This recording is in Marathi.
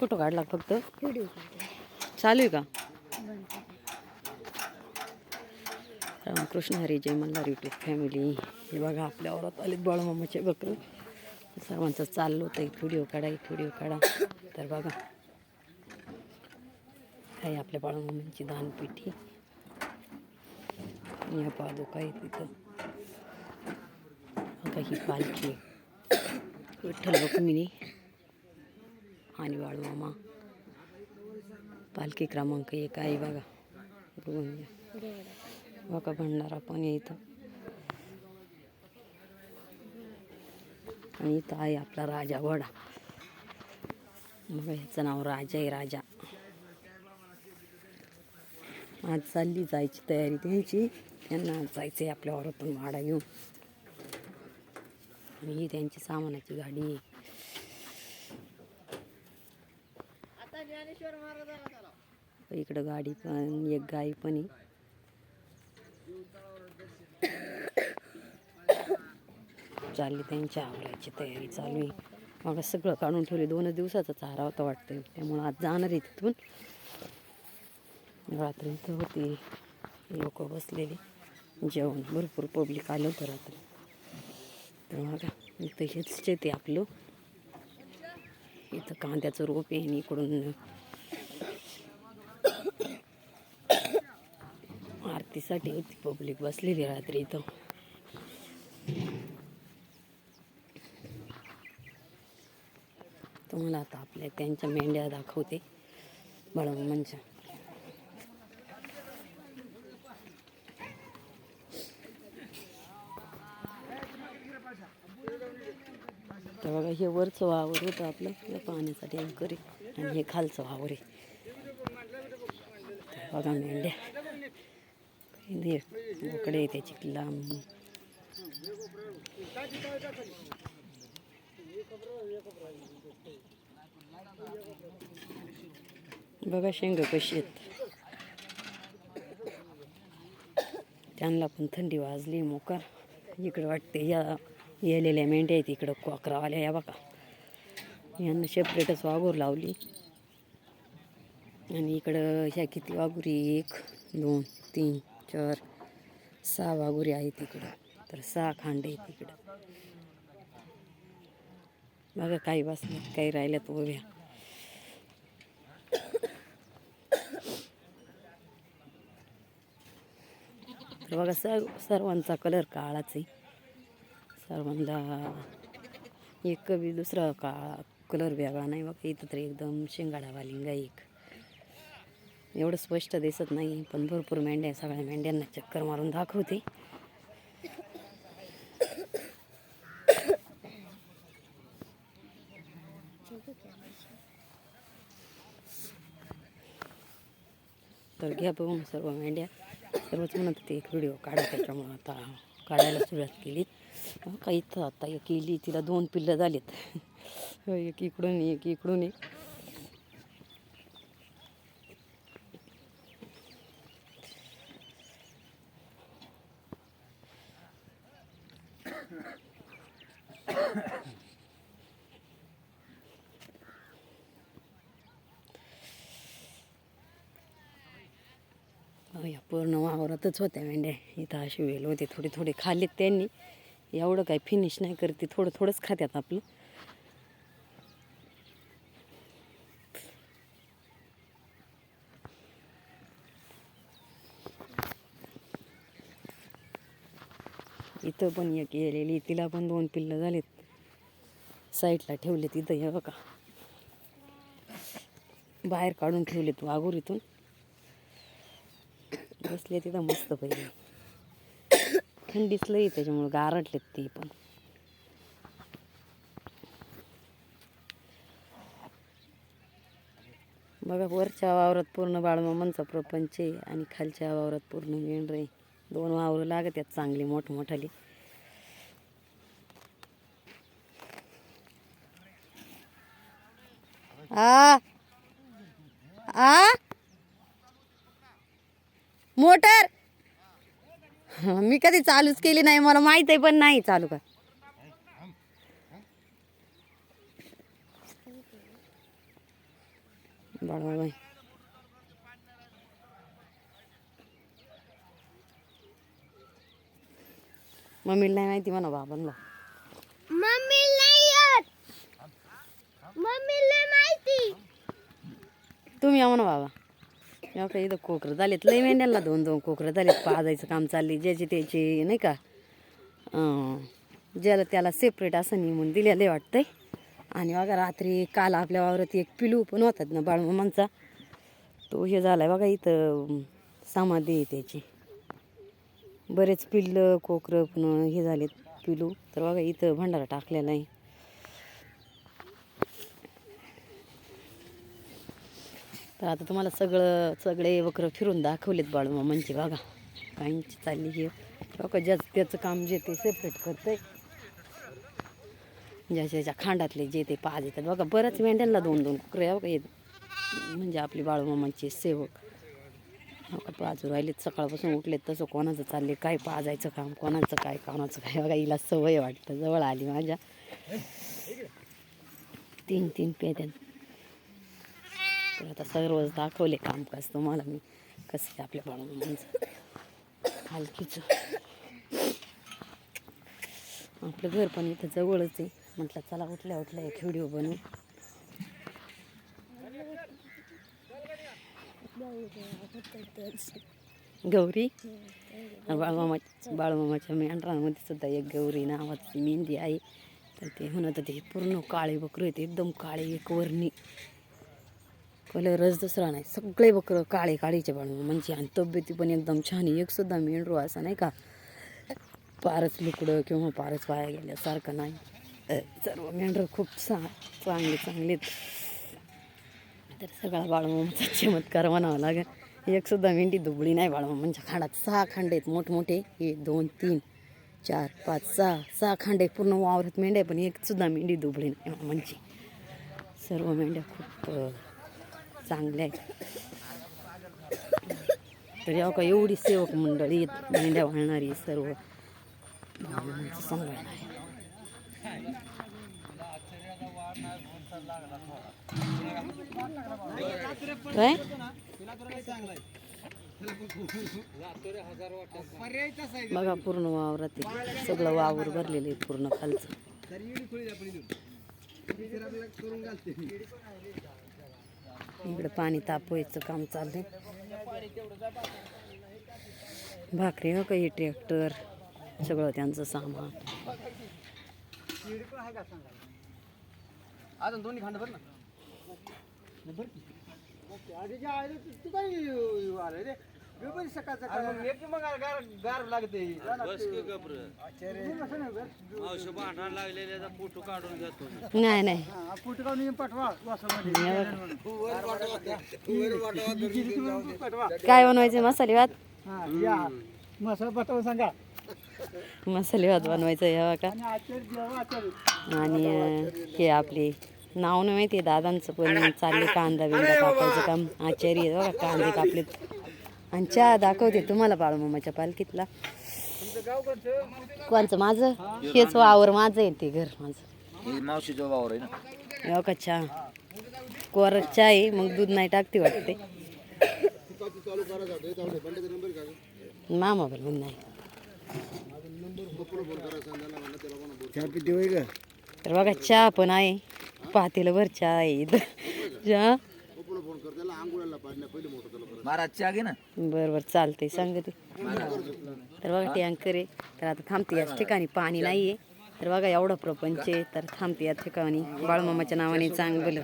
फोटो काढला फक्त? व्हिडिओ चालू आहे का? रामकृष्ण हरी जय मल्हार युट्यूब फॅमिली हे बघा आपल्या औरत आलीत बाळमामाचे बकरं. सर्वांचं चाललं होतं एक व्हिडिओ काढा एक व्हिडिओ काढा. तर बघा. आहे आपल्या बाळमामांची दानपेठी या पादुका आहे तिथं बघा ही पालखी. विठ्ठल रुक्मिणी. आणि मामा पालखी क्रमांक एक आहे बघा. बघा भंडारा पण इथं. आणि इथं आहे आपला राजा घोडा मग ह्याचं नाव राजा आहे राजा. आज चालली जायची तयारी त्यांची. त्यांना जायचं आहे आपल्या औरतून भाडा घेऊन. आणि ही त्यांची सामानाची गाडी आहे. इकडं गाडी पण एक गाई पण आहे. चालली त्यांच्या आवरायची तयारी चालू आहे. सगळं काढून ठेवले दोनच दिवसाचा चारा होता वाटतं. त्यामुळं आज जाणार आहे तिथून. रात्री इथं होती. लोक बसलेले. जेवण भरपूर पब्लिक आलं होतं रात्री. तर बघा इथं हेच शेती आपलं. इथं कांद्याचं रोप आहे आणि इकडून आरतीसाठी होती पब्लिक बसलेली रात्री इथं. तुम्हाला आता आपल्या त्यांच्या मेंढ्या दाखवते. बाळमामांच्या म्हणजे. तर बघा हे वरचं वावर होतं आपलं पाहण्यासाठी पाण्यासाठी आणि हे खालचं वावर आहे. बघा मेंढ्या. काही बोकडे त्याची लांब. बघा शेंग कशी आहेत. त्यांना पण थंडी वाजली मोकार. इकडं वाटते या येलेल्या मेंढ्या आहेत इकडं कोकरावाल्या या बघा. यांना सेपरेटच वाघूर लावली. आणि इकडं ह्या किती वाघुरी एक दोन तीन चार सहा वाघुरी आहेत तिकडं. तर सहा खांडे आहेत तिकडं. बघा काही बसल्यात काही राहिल्यात उभ्या. तर बघा सर्व सर्वांचा कलर काळाच आहे. सर्वांना एक बी दुसरा काळा कलर वेगळा नाही बघा. इथं तर एकदम शेंगाडावा लिंगा एक. एवढं स्पष्ट दिसत नाही पण भरपूर मेंढ्या आहे. सगळ्या मेंढ्यांना चक्कर मारून दाखवते. तर घ्या बघून सर्व मेंढ्या. सर्वच म्हणत होते एक व्हिडिओ काढा त्याच्यामुळं आता काढायला सुरुवात केली. काही इथं आता एक केली तिला दोन पिल्लं झालीत. एक इकडून एक इकडून एक या पूर्ण वावरातच होत्या मेंढ्या. इथं अशी वेल होते थोडी थोडी खालीत त्यांनी. एवढं काही फिनिश नाही करते थोडं थोडंच खात्यात आपलं. इथं पण एक गेलेली तिला पण दोन पिल्लं झालीत. साईडला ठेवले तिथं हे बघा. बाहेर काढून ठेवलेत वाघुरीतून बसले तिथं मस्त पहिले थंडीच लई त्याच्यामुळं गारटलेत ते पण. बघा वरच्या वावरात पूर्ण बाळमामांचा प्रपंच आहे आणि खालच्या वावरात पूर्ण मेंढर आहे. दोन वावरं लागत आहेत चांगली मोठमोठाली. आ? आ? मोटर? मी कधी चालूच केली नाही मला माहीत आहे पण नाही चालू का? बाळूमामा मम्मीला नाही माहिती म्हणा बाबांना. मम्मीला नाही येत मम्मीला माहिती तुम्ही या म्हणा बाबा. या का इथं कोकरं झालेत. लई मेंढ्याला दोन दोन कोकरं झालेत. पाजायचं काम चालले ज्याची त्याची नाही का? ज्याला त्याला सेपरेट असं नेमून दिलेलं वाटतंय. आणि बघा रात्री काल आपल्या वावरात एक पिलू पण होतात ना बाळमामांचा. तो हे झालाय बघा इथं समाधी आहे त्याची. बरेच पिल्लं कोकरं पण हे झालेत पिलू. तर बघा इथं भंडारा टाकलेला आहे. तर आता तुम्हाला सगळं सगळे वक्र फिरून दाखवलेत बाळूमामांचे म्हणजे बघा काहींची चालली हे. बघा ज्याचं त्याचं काम जे ते सेपरेट करतंय. ज्याच्या ज्याच्या खांडातले जे ते पाज येतात. बघा बऱ्याच मेंढ्यांना दोन दोन कुकरे बघा येत म्हणजे आपले बाळूमामांचे सेवक. बघा पाजू राहिलेत सकाळपासून उठलेत तसं कोणाचं चालले काय पाजायचं काम कोणाचं काय कोणाचं काय. बघा हिला सवय वाटतं जवळ आली माझ्या. तीन तीन पेत्यात तर आता सर्वच दाखवले कामकाज तुम्हाला मी. कसे आपल्या बाळूमामांचं हलकीचं. आपलं घर पण इथं जवळच आहे. म्हटलं चला उठल्या उठल्या एक व्हिडिओ बनवू. गौरी? बाळमामा बाळमामाच्या मेंढरामध्ये सुद्धा एक गौरी नावाची मेहंदी आहे. तर ते म्हणत होते हे पूर्ण काळे बकरं आहेत. एकदम काळे एक वर्णी. कलरच दुसरा नाही सगळे बकरं काळे काळीचे बाळमामांची म्हणजे आणि तब्येती पण एकदम छान एकसुद्धा एक मेंढरू असं नाही का पारच लुकडं किंवा पारच वाया गेल्यासारखं नाही. सर्व मेंढरं खूप चा चांगले चांगले तर सगळा बाळमामाचा चमत्कार म्हणावा लागेल. एकसुद्धा मेंढी दुबळी नाही बाळमामांच्या म्हणजे खांडात सहा खांडे आहेत मोठमोठे. एक दोन तीन चार पाच सहा सहा खांडे पूर्ण वावरत मेंढ्या पण एकसुद्धा मेंढी दुबळी नाही. मामांची सर्व मेंढ्या खूप चांगले चांगल्या आहेत. तर यावं का एवढी सेवक मंडळी मेंढ्या वाळणारी सर्व. काय? बघा पूर्ण वावरात सगळं वावर भरलेलं आहे पूर्ण खालचं. इकडे पाणी तापवायचं काम चाललंय. भाकरी हो काही ट्रॅक्टर? सगळं त्यांचं सामान. अजून दोन्ही खांड भर ना. भर की. ते- आलं रे? बरोबर सकाळचं मग एक मग गार गार लागते. बस की गप्र. मावशी भांडण लागलेल्याचा फोटो काढून घेतो नाही नाही. पुट काढून पाठवा वासामध्ये पाठवा काय बनवायचे मसाले भात? हा या. मसाला पाठवा सांगा. मसाले भात बनवायचं यावा का? आणि आचार्य जेव्हा आचार्य. आणि अं, हे आपले नाव नाही माहिती दादांचं पण चालले कांदा बिंदा कापायचं काम. आचारी आहे बघा कांदे कापलेत. आणि चहा दाखवते तुम्हाला बाळूमामाच्या पालखीतला. कोणचं माझं? हेच वावर माझं आहे ते घर माझं. वावर आहे ना. यावं का चहा. कोरत चहा आहे मग दूध नाही टाकते वाटते. मामा बरोबर नाही तर बघा चहा पण आहे. पातेलं भर चहा आहे चहा? महाराज चहा ना? बरं बरं चालतंय सांगते तर बघा टँकर आहे. तर आता थांबते याच ठिकाणी पाणी नाही आहे तर बघा एवढं प्रपंच आहे. तर थांबते या ठिकाणी. बाळमामाच्या नावाने चांगलं.